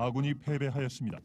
아군이 패배하였습니다.